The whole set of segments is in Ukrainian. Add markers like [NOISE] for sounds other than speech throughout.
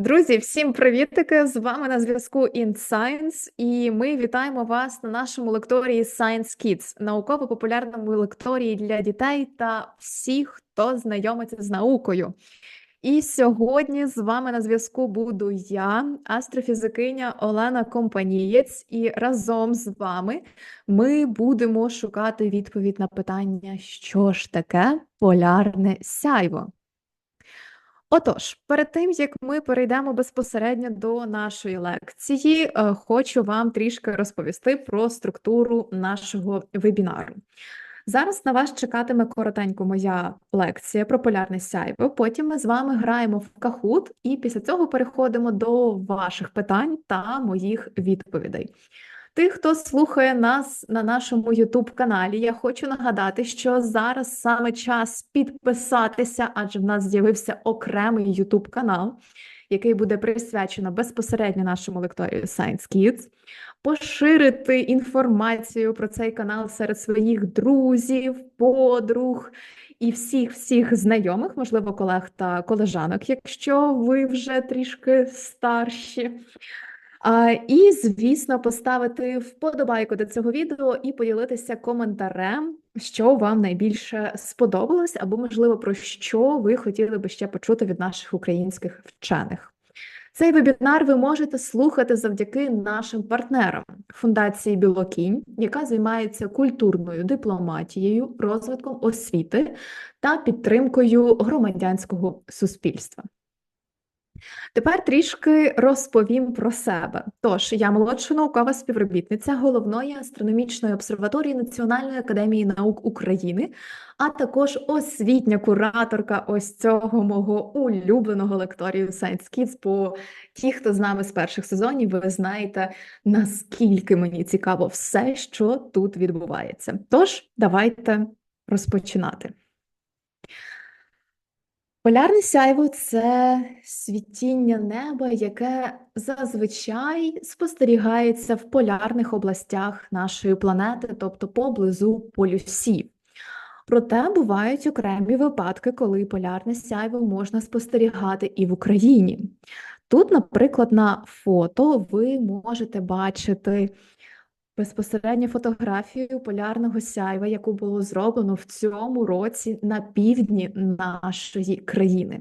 Друзі, всім привітики! З вами на зв'язку InScience, і ми вітаємо вас на нашому лекторії Science Kids, науково-популярному лекторії для дітей та всіх, хто знайомиться з наукою. І сьогодні з вами на зв'язку буду я, астрофізикиня Олена Компанієць, і разом з вами ми будемо шукати відповідь на питання, що ж таке полярне сяйво. Отож, перед тим як ми перейдемо безпосередньо до нашої лекції, е, хочу вам трішки розповісти про структуру нашого вебінару. Зараз на вас чекатиме коротенько моя лекція про полярне сяйво. Потім ми з вами граємо в кахут, і після цього переходимо до ваших питань та моїх відповідей. Тих, хто слухає нас на нашому youtube каналі, я хочу нагадати, що зараз саме час підписатися, адже в нас з'явився окремий youtube канал, який буде присвячено безпосередньо нашому лекторію Science Kids, поширити інформацію про цей канал серед своїх друзів, подруг. І всіх всіх знайомих, можливо, колег та колежанок, якщо ви вже трішки старші. І, звісно, поставити вподобайку до цього відео і поділитися коментарем, що вам найбільше сподобалось, або, можливо, про що ви хотіли би ще почути від наших українських вчених. Цей вебінар ви можете слухати завдяки нашим партнерам фундації Білокінь, яка займається культурною дипломатією, розвитком освіти та підтримкою громадянського суспільства. Тепер трішки розповім про себе. Тож, я молодша наукова співробітниця головної астрономічної обсерваторії Національної академії наук України, а також освітня кураторка ось цього мого улюбленого лекторію Science Kids, Бо ті, хто з нами з перших сезонів, ви знаєте, наскільки мені цікаво все, що тут відбувається. Тож, давайте розпочинати. Полярне сяйво це світіння неба, яке зазвичай спостерігається в полярних областях нашої планети, тобто поблизу полюсів. Проте бувають окремі випадки, коли полярне сяйво можна спостерігати і в Україні. Тут, наприклад, на фото ви можете бачити безпосередньо фотографію полярного сяйва, яку було зроблено в цьому році на півдні нашої країни.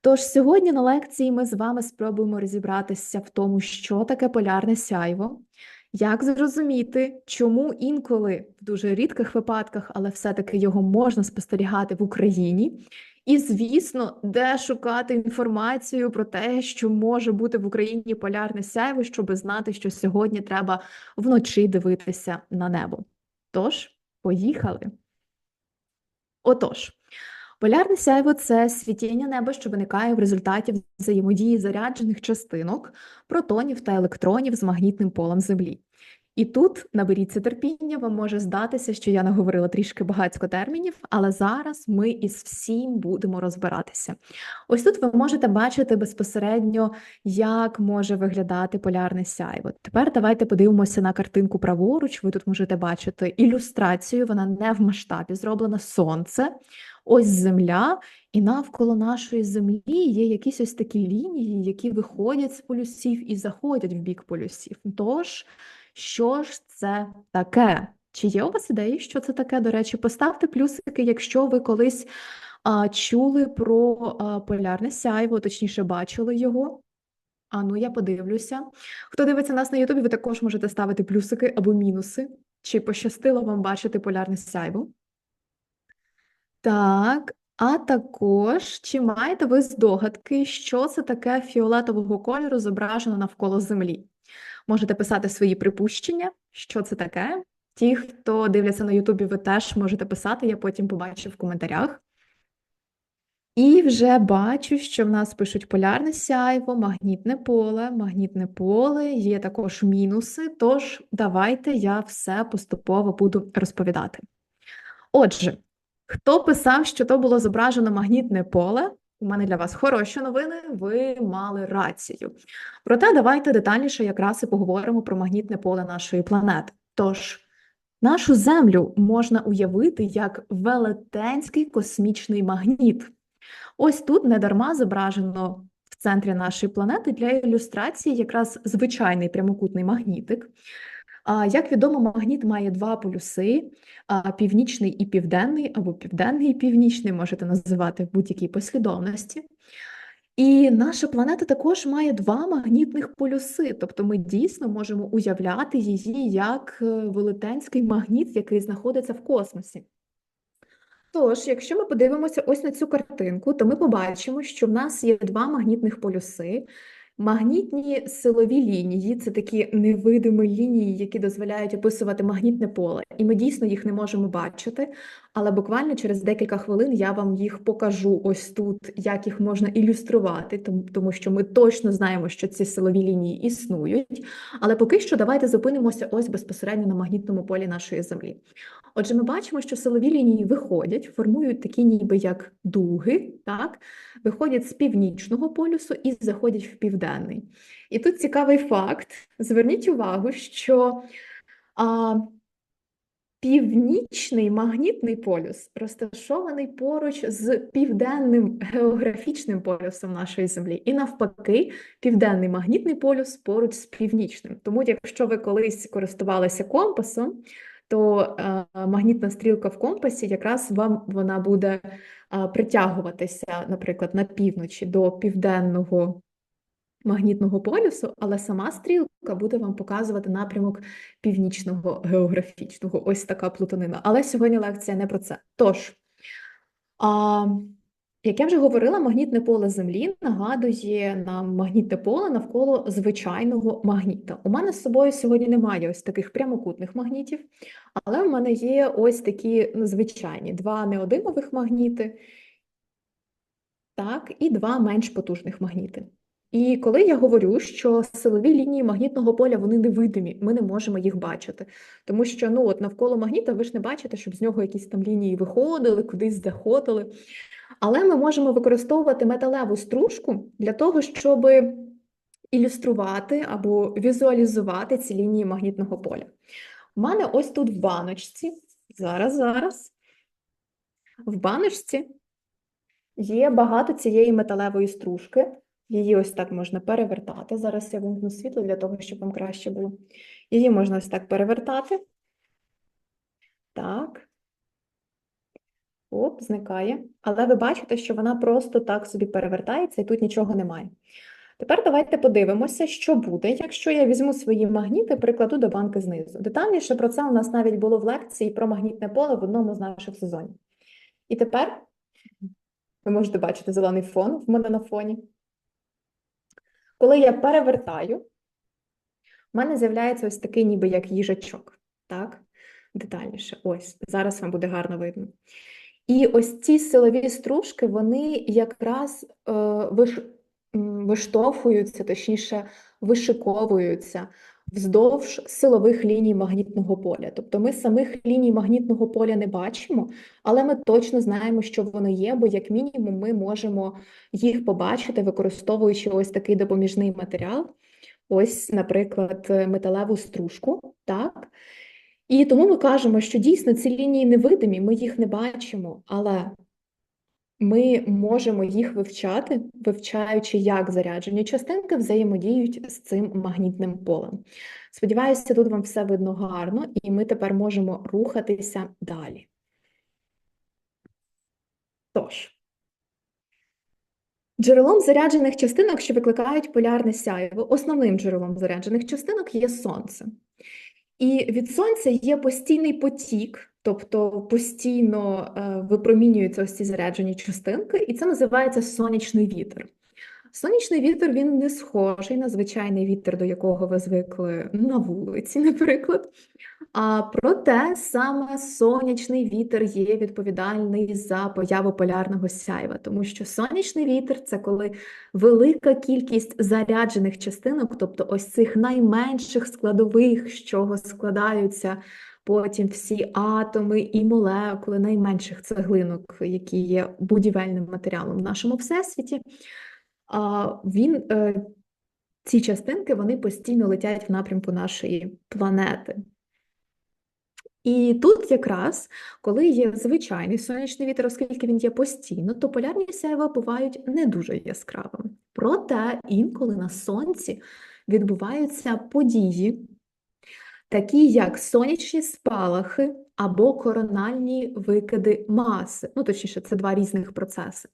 Тож сьогодні на лекції ми з вами спробуємо розібратися в тому, що таке полярне сяйво, як зрозуміти, чому інколи в дуже рідких випадках, але все-таки його можна спостерігати в Україні, і, звісно, де шукати інформацію про те, що може бути в Україні полярне сяйво, щоб знати, що сьогодні треба вночі дивитися на небо. Тож, поїхали. Отож, полярне сяйво це світіння неба, що виникає в результаті взаємодії заряджених частинок, протонів та електронів з магнітним полем Землі. І тут наберіться терпіння, вам може здатися, що я наговорила трішки багатько термінів, але зараз ми із всім будемо розбиратися. Ось тут ви можете бачити безпосередньо, як може виглядати полярне сяйво. Тепер давайте подивимося на картинку праворуч. Ви тут можете бачити ілюстрацію, вона не в масштабі, зроблена сонце, ось земля, і навколо нашої землі є якісь ось такі лінії, які виходять з полюсів і заходять в бік полюсів. Тож. Що ж це таке? Чи є у вас ідеї, що це таке? До речі, поставте плюсики, якщо ви колись а, чули про а, полярне сяйво, точніше, бачили його. А ну, я подивлюся. Хто дивиться нас на Ютубі, ви також можете ставити плюсики або мінуси. Чи пощастило вам бачити полярне сяйво? Так, а також, чи маєте ви здогадки, що це таке фіолетового кольору зображено навколо Землі? Можете писати свої припущення, що це таке. Ті, хто дивляться на Ютубі, ви теж можете писати, я потім побачу в коментарях. І вже бачу, що в нас пишуть полярне сяйво, магнітне поле, магнітне поле, є також мінуси. Тож, давайте я все поступово буду розповідати. Отже, хто писав, що то було зображено магнітне поле, у мене для вас хороші новини, ви мали рацію. Проте давайте детальніше якраз і поговоримо про магнітне поле нашої планети. Тож, нашу Землю можна уявити як велетенський космічний магніт. Ось тут недарма зображено в центрі нашої планети для ілюстрації якраз звичайний прямокутний магнітик. Як відомо, магніт має два полюси: північний і південний, або південний і північний, можете називати в будь-якій послідовності. І наша планета також має два магнітних полюси, тобто ми дійсно можемо уявляти її як е, велетенський магніт, який знаходиться в космосі. Тож, якщо ми подивимося ось на цю картинку, то ми побачимо, що в нас є два магнітних полюси. Магнітні силові лінії це такі невидимі лінії, які дозволяють описувати магнітне поле, і ми дійсно їх не можемо бачити. Але буквально через декілька хвилин я вам їх покажу ось тут, як їх можна ілюструвати, тому що ми точно знаємо, що ці силові лінії існують. Але поки що давайте зупинимося ось безпосередньо на магнітному полі нашої землі. Отже, ми бачимо, що силові лінії виходять, формують такі, ніби як дуги, так, виходять з північного полюсу і заходять в південний. І тут цікавий факт: зверніть увагу, що а, північний магнітний полюс розташований поруч з південним географічним полюсом нашої Землі, і навпаки, південний магнітний полюс поруч з північним. Тому, якщо ви колись користувалися компасом, то е, магнітна стрілка в компасі якраз вам вона буде е, притягуватися, наприклад, на півночі до південного магнітного полюсу, але сама стрілка буде вам показувати напрямок північного географічного. Ось така плутанина. Але сьогодні лекція не про це. Тож. А, як я вже говорила, магнітне поле Землі нагадує нам магнітне поле навколо звичайного магніта. У мене з собою сьогодні немає ось таких прямокутних магнітів, але в мене є ось такі звичайні два неодимових магніти, так, і два менш потужних магніти. І коли я говорю, що силові лінії магнітного поля вони невидимі, ми не можемо їх бачити. Тому що ну, от навколо магніта ви ж не бачите, щоб з нього якісь там лінії виходили, кудись заходили. Але ми можемо використовувати металеву стружку для того, щоб ілюструвати або візуалізувати ці лінії магнітного поля. У мене ось тут в баночці, зараз, зараз, в баночці є багато цієї металевої стружки. Її ось так можна перевертати. Зараз я вимкну світло для того, щоб вам краще було. Її можна ось так перевертати. Так. Оп, зникає. Але ви бачите, що вона просто так собі перевертається і тут нічого немає. Тепер давайте подивимося, що буде, якщо я візьму свої магніти, прикладу до банки знизу. Детальніше про це у нас навіть було в лекції про магнітне поле в одному з наших сезонів. І тепер ви можете бачити зелений фон в мене на фоні. Коли я перевертаю, в мене з'являється ось такий ніби як їжачок. Так? Детальніше. Ось, зараз вам буде гарно видно. І ось ці силові стружки, вони якраз е, виш, виштовхуються, точніше, вишиковуються вздовж силових ліній магнітного поля. Тобто ми самих ліній магнітного поля не бачимо, але ми точно знаємо, що воно є, бо, як мінімум, ми можемо їх побачити, використовуючи ось такий допоміжний матеріал. Ось, наприклад, металеву стружку. так? І тому ми кажемо, що дійсно ці лінії невидимі, ми їх не бачимо, але ми можемо їх вивчати, вивчаючи, як заряджені частинки взаємодіють з цим магнітним полем. Сподіваюся, тут вам все видно гарно, і ми тепер можемо рухатися далі. Тож, джерелом заряджених частинок, що викликають полярне сяйво, основним джерелом заряджених частинок є Сонце. І від сонця є постійний потік, тобто постійно е, випромінюються ось ці заряджені частинки, і це називається сонячний вітер. Сонячний вітер він не схожий на звичайний вітер, до якого ви звикли на вулиці, [LAUGHS] наприклад. А проте саме сонячний вітер є відповідальний за появу полярного сяйва, тому що сонячний вітер це коли велика кількість заряджених частинок, тобто ось цих найменших складових, з чого складаються потім всі атоми і молекули найменших цеглинок, які є будівельним матеріалом в нашому всесвіті. Він е, ці частинки вони постійно летять в напрямку нашої планети. І тут якраз, коли є звичайний сонячний вітер, оскільки він є постійно, то полярні сяйва бувають не дуже яскравими. Проте інколи на сонці відбуваються події, такі як сонячні спалахи або корональні викиди маси. Ну, точніше, це два різних процеси.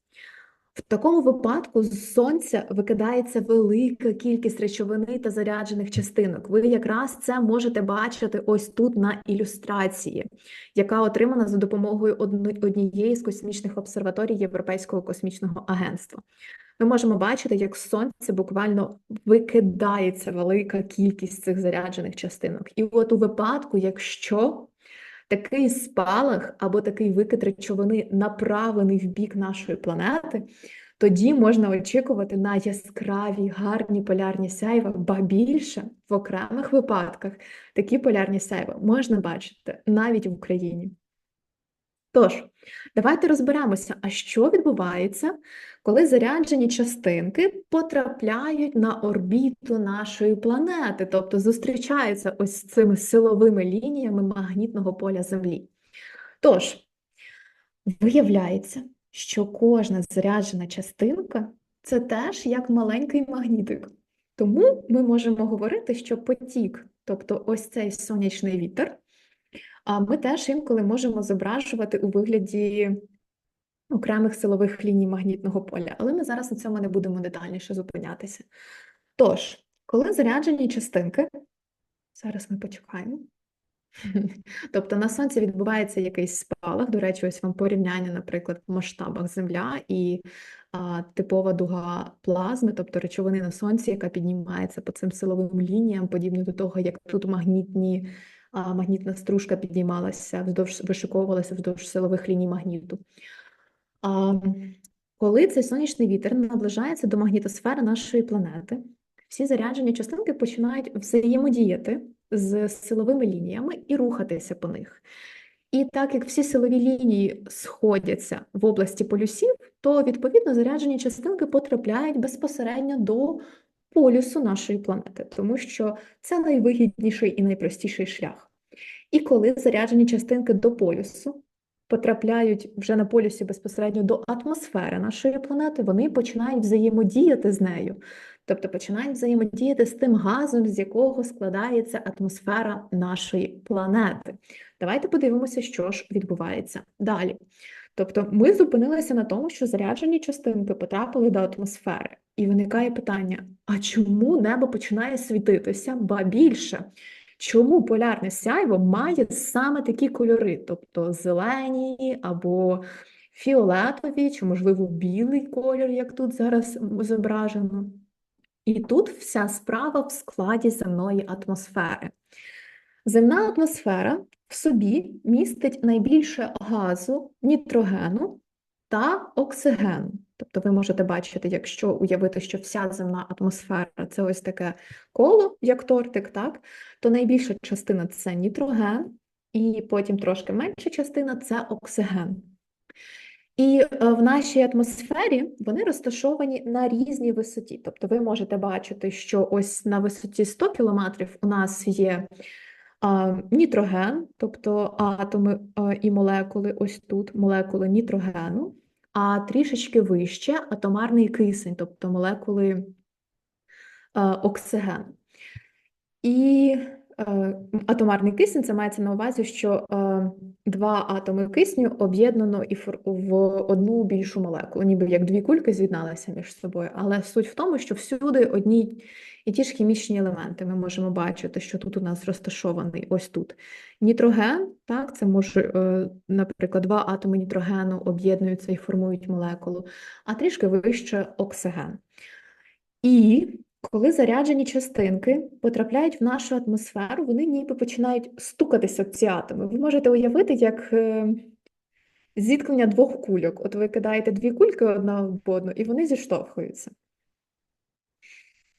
В такому випадку з сонця викидається велика кількість речовини та заряджених частинок. Ви якраз це можете бачити ось тут на ілюстрації, яка отримана за допомогою однієї з космічних обсерваторій Європейського космічного агентства. Ми можемо бачити, як з сонця буквально викидається велика кількість цих заряджених частинок. І от у випадку, якщо такий спалах або такий викид речовини направлений в бік нашої планети, тоді можна очікувати на яскраві, гарні полярні сяйва, ба більше в окремих випадках такі полярні сяйва можна бачити навіть в Україні. Тож, давайте розберемося, а що відбувається, коли заряджені частинки потрапляють на орбіту нашої планети, тобто зустрічаються ось з цими силовими лініями магнітного поля Землі. Тож, виявляється, що кожна заряджена частинка це теж як маленький магнітик. Тому ми можемо говорити, що потік, тобто ось цей сонячний вітер, ми теж інколи можемо зображувати у вигляді окремих силових ліній магнітного поля, але ми зараз на цьому не будемо детальніше зупинятися. Тож, коли заряджені частинки, зараз ми почекаємо. [LAUGHS] Тобто на сонці відбувається якийсь спалах. До речі, ось вам порівняння, наприклад, в масштабах Земля і а, типова дуга плазми, тобто речовини на сонці, яка піднімається по цим силовим лініям, подібно до того, як тут магнітні, магнітна стружка піднімалася, вздовж вишиковувалася вздовж силових ліній магніту. Коли цей сонячний вітер наближається до магнітосфери нашої планети, всі заряджені частинки починають взаємодіяти з силовими лініями і рухатися по них. І так як всі силові лінії сходяться в області полюсів, то відповідно заряджені частинки потрапляють безпосередньо до полюсу нашої планети, тому що це найвигідніший і найпростіший шлях. І коли заряджені частинки до полюсу потрапляють вже на полюсі безпосередньо до атмосфери нашої планети, вони починають взаємодіяти з нею, тобто починають взаємодіяти з тим газом, з якого складається атмосфера нашої планети. Давайте подивимося, що ж відбувається далі. Тобто ми зупинилися на тому, що заряджені частинки потрапили до атмосфери, і виникає питання: а чому небо починає світитися ба більше? Чому полярне сяйво має саме такі кольори, тобто зелені або фіолетові, чи, можливо, білий кольор, як тут зараз зображено? І тут вся справа в складі земної атмосфери. Земна атмосфера в собі містить найбільше газу, нітрогену та оксигену. Тобто ви можете бачити, якщо уявити, що вся земна атмосфера це ось таке коло, як тортик, так, то найбільша частина це нітроген, і потім трошки менша частина це оксиген. І е, в нашій атмосфері вони розташовані на різній висоті. Тобто ви можете бачити, що ось на висоті 100 кілометрів у нас є нітроген, тобто атоми і молекули, ось тут молекули нітрогену, а трішечки вище атомарний кисень, тобто молекули оксигену. І Е, атомарний кисень це мається на увазі, що е, два атоми кисню об'єднано і в одну більшу молекулу, ніби як дві кульки з'єдналися між собою. Але суть в тому, що всюди одні і ті ж хімічні елементи. Ми можемо бачити, що тут у нас розташований ось тут нітроген. Так, це може, е, наприклад, два атоми нітрогену об'єднуються і формують молекулу, а трішки вище оксиген. І коли заряджені частинки потрапляють в нашу атмосферу, вони ніби починають стукатися в ці атоми. Ви можете уявити, як е, зіткнення двох кульок. От ви кидаєте дві кульки одна в одну, і вони зіштовхуються.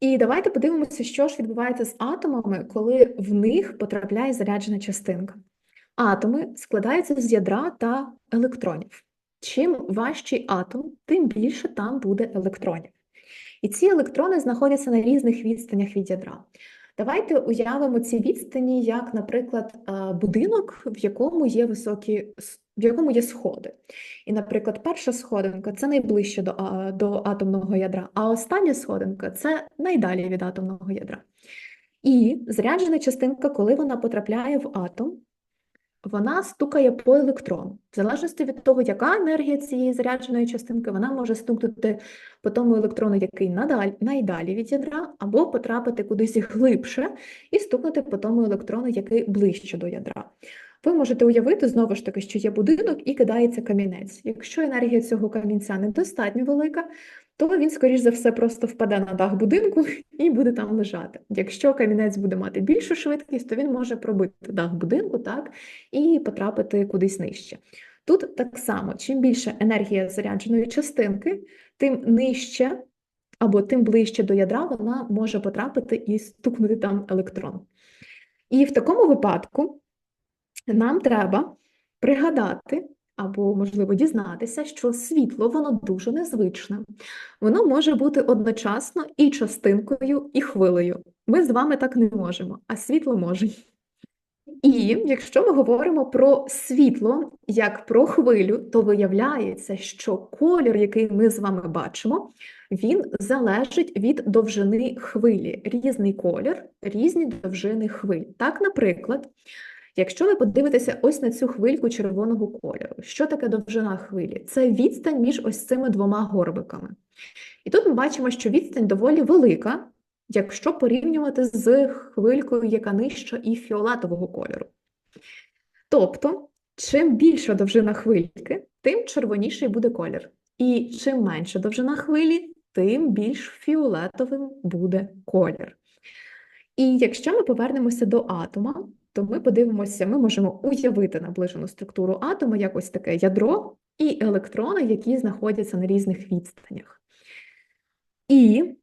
І давайте подивимося, що ж відбувається з атомами, коли в них потрапляє заряджена частинка. Атоми складаються з ядра та електронів. Чим важчий атом, тим більше там буде електронів. І ці електрони знаходяться на різних відстанях від ядра. Давайте уявимо ці відстані як, наприклад, е, будинок, в якому є високі, в якому є сходи. І, наприклад, перша сходинка це найближче до, до атомного ядра, а остання сходинка це найдалі від атомного ядра. І заряджена частинка, коли вона потрапляє в атом, вона стукає по електрону. В залежності від того, яка енергія цієї зарядженої частинки, вона може стукнути по тому електрону, який надаль, найдалі від ядра, або потрапити кудись глибше і стукнути по тому електрону, який ближче до ядра. Ви можете уявити знову ж таки, що є будинок і кидається камінець. Якщо енергія цього камінця недостатньо велика, то він, скоріш за все, просто впаде на дах будинку і буде там лежати. Якщо камінець буде мати більшу швидкість, то він може пробити дах будинку так, і потрапити кудись нижче. Тут так само, чим більше енергія зарядженої частинки, тим нижче або тим ближче до ядра вона може потрапити і стукнути там електрон. І в такому випадку нам треба пригадати, або, можливо, дізнатися, що світло воно дуже незвичне. Воно може бути одночасно і частинкою, і хвилею. Ми з вами так не можемо, а світло може. І якщо ми говоримо про світло як про хвилю, то виявляється, що колір, який ми з вами бачимо, він залежить від довжини хвилі. Різний колір, різні довжини хвиль. Так, наприклад, Якщо ви подивитеся ось на цю хвильку червоного кольору, що таке довжина хвилі? Це відстань між ось цими двома горбиками. І тут ми бачимо, що відстань доволі велика, якщо порівнювати з хвилькою, яка нижча і фіолетового кольору. Тобто, чим більша довжина хвильки, тим червоніший буде колір. І чим менша довжина хвилі, тим більш фіолетовим буде колір. І якщо ми повернемося до атома, то ми подивимося, ми можемо уявити наближену структуру атома як ось таке ядро і електрони, які знаходяться на різних відстанях. І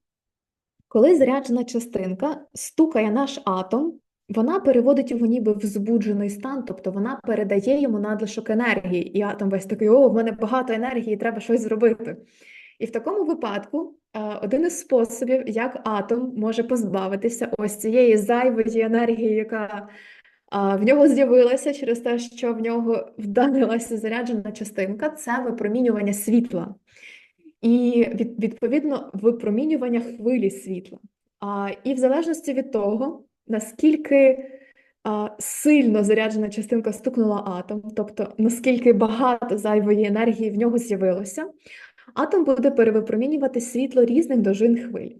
коли заряджена частинка стукає наш атом, вона переводить його ніби в збуджений стан, тобто вона передає йому надлишок енергії, і атом весь такий, о, в мене багато енергії, треба щось зробити. І в такому випадку один із способів, як атом може позбавитися ось цієї зайвої енергії, яка в нього з'явилася через те, що в нього вдарилася заряджена частинка, це випромінювання світла. І відповідно випромінювання хвилі світла. А, І в залежності від того, наскільки а, сильно заряджена частинка стукнула атом, тобто наскільки багато зайвої енергії в нього з'явилося, атом буде перевипромінювати світло різних дожин хвиль.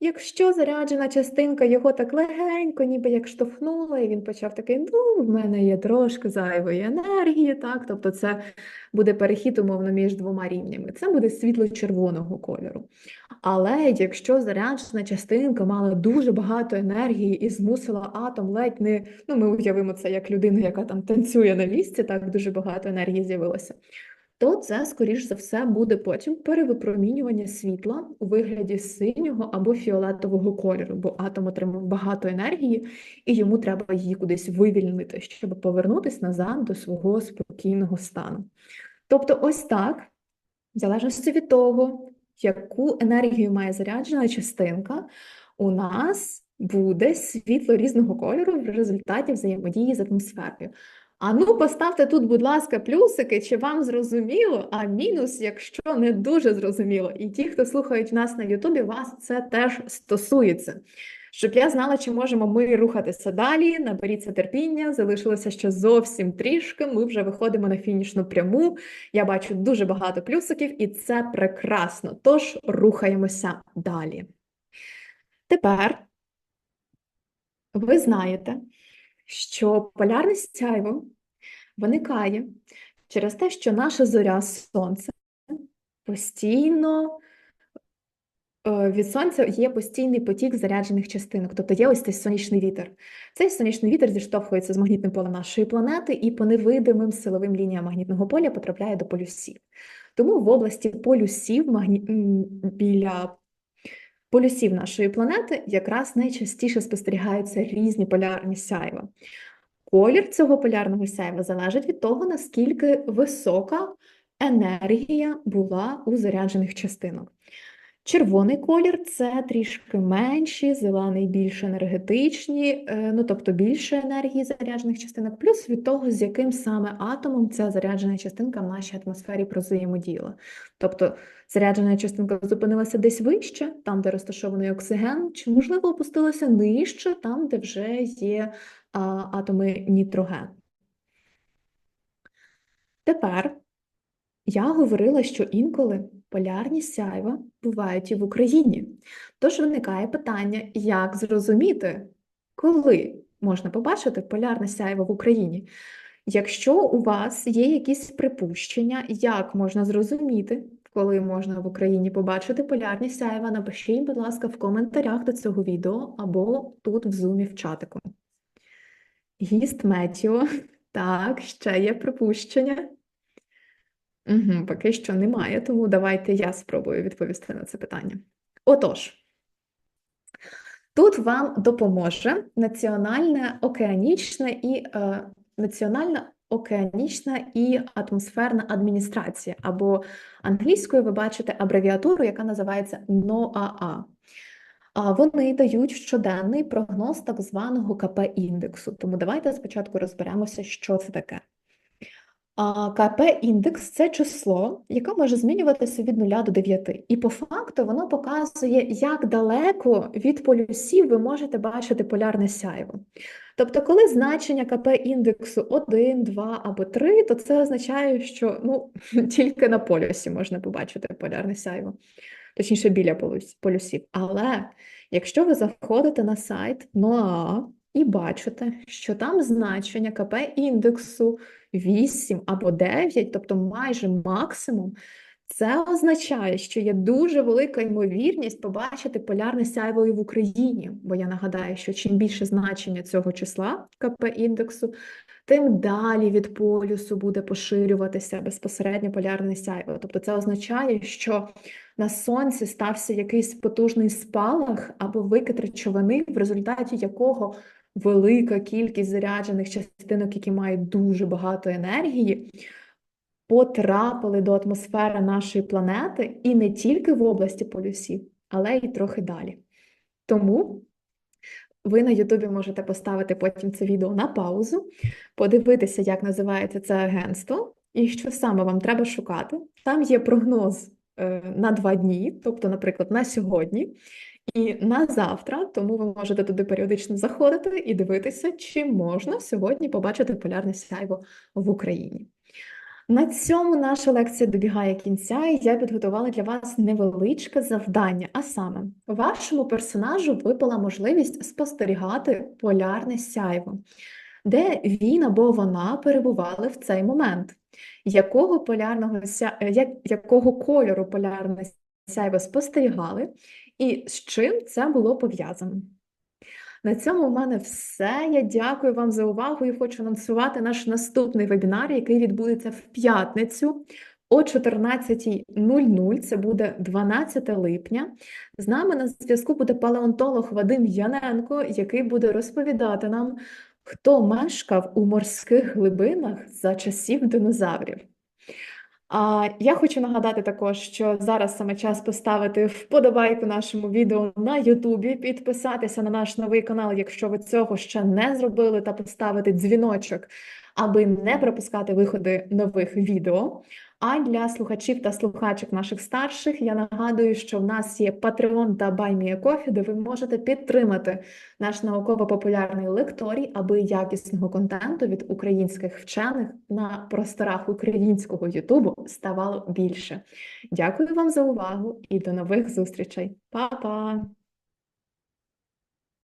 Якщо заряджена частинка його так легенько, ніби як штовхнула, і він почав такий, ну, в мене є трошки зайвої енергії, так, тобто це буде перехід, умовно, між двома рівнями. Це буде світло червоного кольору. Але якщо заряджена частинка мала дуже багато енергії і змусила атом ледь не, ну, ми уявимо це як людина, яка там танцює на місці, так дуже багато енергії з'явилося то це, скоріш за все, буде потім перевипромінювання світла у вигляді синього або фіолетового кольору, бо атом отримав багато енергії, і йому треба її кудись вивільнити, щоб повернутися назад до свого спокійного стану. Тобто, ось так, в залежності від того, яку енергію має заряджена частинка, у нас буде світло різного кольору в результаті взаємодії з атмосферою. А ну, поставте тут, будь ласка, плюсики, чи вам зрозуміло, а мінус, якщо не дуже зрозуміло. І ті, хто слухають нас на Ютубі, вас це теж стосується. Щоб я знала, чи можемо ми рухатися далі, наберіться терпіння, залишилося ще зовсім трішки. Ми вже виходимо на фінішну пряму. Я бачу дуже багато плюсиків, і це прекрасно. Тож рухаємося далі. Тепер ви знаєте що полярне сяйво виникає через те, що наша зоря сонце постійно е, від сонця є постійний потік заряджених частинок, тобто є ось цей сонячний вітер. Цей сонячний вітер зіштовхується з магнітним полем нашої планети і по невидимим силовим лініям магнітного поля потрапляє до полюсів. Тому в області полюсів магні... біля полюсів нашої планети якраз найчастіше спостерігаються різні полярні сяйва. Колір цього полярного сяйва залежить від того, наскільки висока енергія була у заряджених частинок. Червоний колір це трішки менші, зелений більш енергетичні, е, ну тобто більше енергії заряджених частинок, плюс від того, з яким саме атомом ця заряджена частинка в нашій атмосфері прозаємодіяла. Тобто заряджена частинка зупинилася десь вище, там, де розташований оксиген, чи, можливо, опустилася нижче, там, де вже є а, атоми нітроген. Тепер я говорила, що інколи полярні сяйва бувають і в Україні. Тож виникає питання, як зрозуміти, коли можна побачити полярне сяйво в Україні? Якщо у вас є якісь припущення, як можна зрозуміти, коли можна в Україні побачити полярні сяйва, напишіть, будь ласка, в коментарях до цього відео або тут в зумі в чатику. Гіст Метіо, так, ще є припущення. Угу, Поки що немає, тому давайте я спробую відповісти на це питання. Отож, тут вам допоможе Національна океанічна і е, Національна океанічна і атмосферна адміністрація, або англійською ви бачите абревіатуру, яка називається NOAA. А вони дають щоденний прогноз так званого КП-індексу. Тому давайте спочатку розберемося, що це таке. КП-індекс це число, яке може змінюватися від 0 до 9. І по факту воно показує, як далеко від полюсів ви можете бачити полярне сяйво. Тобто, коли значення КП-індексу 1, 2 або 3, то це означає, що ну, [LAUGHS] тільки на полюсі можна побачити полярне сяйво, точніше біля полюсів. Але якщо ви заходите на сайт НОАА і бачите, що там значення КП-індексу 8 або 9, тобто майже максимум, це означає, що є дуже велика ймовірність побачити полярне сяйво і в Україні. Бо я нагадаю, що чим більше значення цього числа КП-індексу, тим далі від полюсу буде поширюватися безпосередньо полярне сяйво. Тобто це означає, що на сонці стався якийсь потужний спалах або викид речовини, в результаті якого велика кількість заряджених частинок, які мають дуже багато енергії, потрапили до атмосфери нашої планети і не тільки в області полюсів, але й трохи далі. Тому ви на Ютубі можете поставити потім це відео на паузу, подивитися, як називається це агентство, і що саме вам треба шукати. Там є прогноз е, на два дні, тобто, наприклад, на сьогодні. І на завтра, тому ви можете туди періодично заходити і дивитися, чи можна сьогодні побачити полярне сяйво в Україні. На цьому наша лекція добігає кінця, і я підготувала для вас невеличке завдання. А саме, вашому персонажу випала можливість спостерігати полярне сяйво, де він або вона перебували в цей момент, якого полярного ся... якого кольору полярне сяйво спостерігали, і з чим це було пов'язано. На цьому в мене все. Я дякую вам за увагу і хочу анонсувати наш наступний вебінар, який відбудеться в п'ятницю о 14.00. Це буде 12 липня. З нами на зв'язку буде палеонтолог Вадим Яненко, який буде розповідати нам, хто мешкав у морських глибинах за часів динозаврів. А я хочу нагадати також, що зараз саме час поставити вподобайку нашому відео на Ютубі, підписатися на наш новий канал, якщо ви цього ще не зробили, та поставити дзвіночок, аби не пропускати виходи нових відео. А для слухачів та слухачок наших старших я нагадую, що в нас є Patreon та BuyMeACoffee, де ви можете підтримати наш науково-популярний лекторій, аби якісного контенту від українських вчених на просторах українського Ютубу ставало більше. Дякую вам за увагу і до нових зустрічей. Па-па!